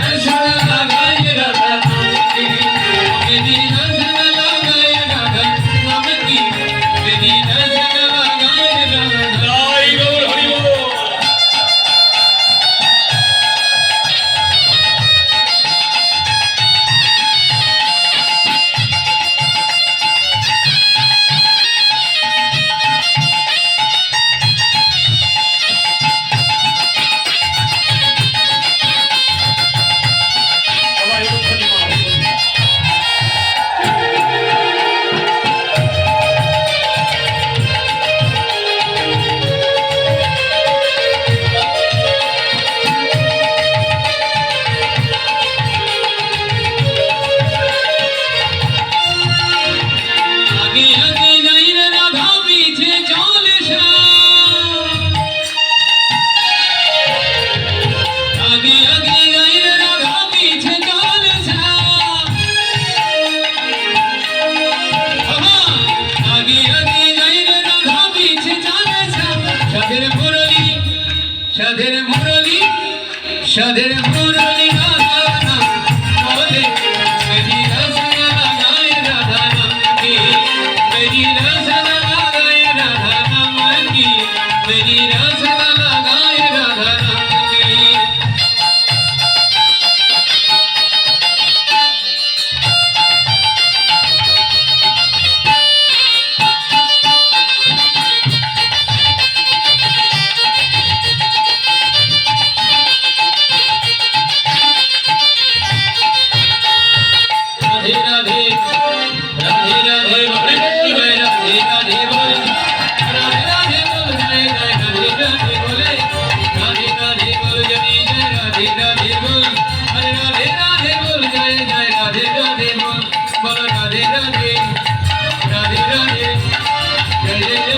Mary সাধের মুরলি সাধের মুরলি সাধের মুরলি। Yeah.